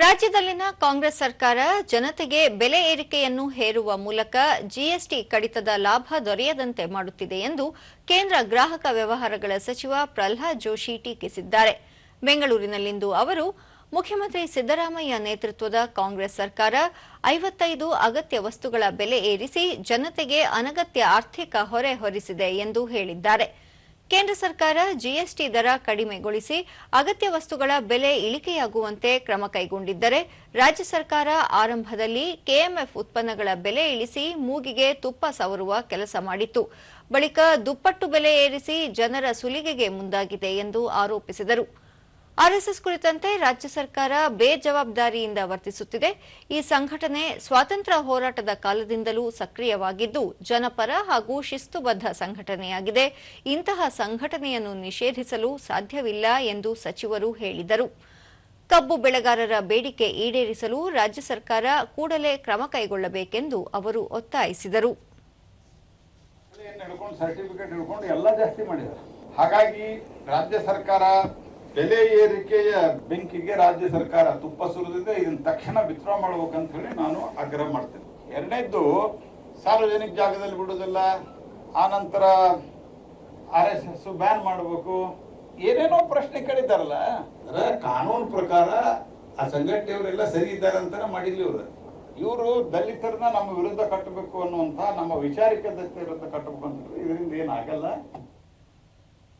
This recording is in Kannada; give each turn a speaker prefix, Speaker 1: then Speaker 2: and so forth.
Speaker 1: ರಾಜ್ಯದಲ್ಲಿನ ಕಾಂಗ್ರೆಸ್ ಸರ್ಕಾರ ಜನತೆಗೆ ಬೆಲೆ ಏರಿಕೆಯನ್ನು ಹೇರುವ ಮೂಲಕ ಜಿಎಸ್ಟಿ ಕಡಿತದ ಲಾಭ ದೊರೆಯದಂತೆ ಮಾಡುತ್ತಿದೆ ಎಂದು ಕೇಂದ್ರ ಗ್ರಾಹಕ ವ್ಯವಹಾರಗಳ ಸಚಿವ ಪ್ರಹ್ಲಾದ್ ಜೋಶಿ ಟೀಕಿಸಿದ್ದಾರೆ. ಬೆಂಗಳೂರಿನಲ್ಲಿಂದು ಅವರು ಮುಖ್ಯಮಂತ್ರಿ ಸಿದ್ದರಾಮಯ್ಯ ನೇತೃತ್ವದ ಕಾಂಗ್ರೆಸ್ ಸರ್ಕಾರ ಐವತ್ತೈದು ಅಗತ್ಯ ವಸ್ತುಗಳ ಬೆಲೆ ಏರಿಸಿ ಜನತೆಗೆ ಅನಗತ್ಯ ಆರ್ಥಿಕ ಹೊರೆ ಹೊರಿಸಿದೆ ಎಂದು ಹೇಳಿದ್ದಾರೆ. ಕೇಂದ್ರ ಸರ್ಕಾರ ಜಿಎಸ್ಟಿ ದರ ಕಡಿಮೆಗೊಳಿಸಿ ಅಗತ್ಯ ವಸ್ತುಗಳ ಬೆಲೆ ಇಳಿಕೆಯಾಗುವಂತೆ ಕ್ರಮ ಕೈಗೊಂಡಿದ್ದರೆ ರಾಜ್ಯ ಸರ್ಕಾರ ಆರಂಭದಲ್ಲಿ ಕೆಎಂಎಫ್ ಉತ್ಪನ್ನಗಳ ಬೆಲೆ ಇಳಿಸಿ ಮೂಗಿಗೆ ತುಪ್ಪ ಸವರುವ ಕೆಲಸ ಮಾಡಿತ್ತು. ಬಳಿಕ ದುಪ್ಪಟ್ಟು ಬೆಲೆ ಏರಿಸಿ ಜನರ ಸುಲಿಗೆಗೆ ಮುಂದಾಗಿದೆ ಎಂದು ಆರೋಪಿಸಿದರು. ಆರ್ಎಸ್ಎಸ್ ಕುರಿತಂತೆ ರಾಜ್ಯ ಸರ್ಕಾರ ಬೇಜವಾಬ್ದಾರಿಯಿಂದ ವರ್ತಿಸುತ್ತಿದೆ. ಈ ಸಂಘಟನೆ ಸ್ವಾತಂತ್ರ್ಯ ಹೋರಾಟದ ಕಾಲದಿಂದಲೂ ಸಕ್ರಿಯವಾಗಿದ್ದು, ಜನಪರ ಹಾಗೂ ಶಿಸ್ತುಬದ್ಧ ಸಂಘಟನೆಯಾಗಿದೆ. ಇಂತಹ ಸಂಘಟನೆಯನ್ನು ನಿಷೇಧಿಸಲು ಸಾಧ್ಯವಿಲ್ಲ ಎಂದು ಸಚಿವರು ಹೇಳಿದರು. ಕಬ್ಬು ಬೆಳೆಗಾರರ ಬೇಡಿಕೆ ಈಡೇರಿಸಲು ರಾಜ್ಯ ಸರ್ಕಾರ ಕೂಡಲೇ ಕ್ರಮ ಕೈಗೊಳ್ಳಬೇಕೆಂದು ಅವರು ಒತ್ತಾಯಿಸಿದರು.
Speaker 2: ಹಾಗಾಗಿ ರಾಜ್ಯ ಸರ್ಕಾರ ಬೆಲೆ ಏರಿಕೆಯ ಬೆಂಕಿಗೆ ರಾಜ್ಯ ಸರ್ಕಾರ ತುಪ್ಪ ಸುರಿದಿದೆ ಇದನ್ನ ತಕ್ಷಣ ವಿತ್ಡ್ರಾ ಮಾಡ್ಬೇಕಂತ ಹೇಳಿ ನಾನು ಆಗ್ರಹ ಮಾಡ್ತೇನೆ. ಎರಡನೇದ್ದು ಸಾರ್ವಜನಿಕ ಜಾಗದಲ್ಲಿ ಬಿಡೋದಿಲ್ಲ ಆನಂತರ ಆರ್ ಎಸ್ ಎಸ್ ಬ್ಯಾನ್ ಮಾಡಬೇಕು ಏನೇನೋ ಪ್ರಶ್ನೆ ಕೇಳಿದ್ದಾರಲ್ಲ?
Speaker 3: ಅಂದ್ರೆ ಕಾನೂನು ಪ್ರಕಾರ ಆ ಸಂಘಟನೆಯವರೆಲ್ಲ ಸರಿ ಇದ್ದಾರೆ ಅಂತಾನೆ ಮಾಡಿದ್ಲಿ ಇವರು.
Speaker 2: ಇವರು ದಲಿತರನ್ನ ನಮ್ಮ ವಿರುದ್ಧ ಕಟ್ಟಬೇಕು ಅನ್ನುವಂತ ನಮ್ಮ ವಿಚಾರಿಕ ದತ್ತ ವಿರುದ್ಧ ಕಟ್ಟಬೇಕು ಅಂತ ಇದರಿಂದ ಏನಾಗಲ್ಲ.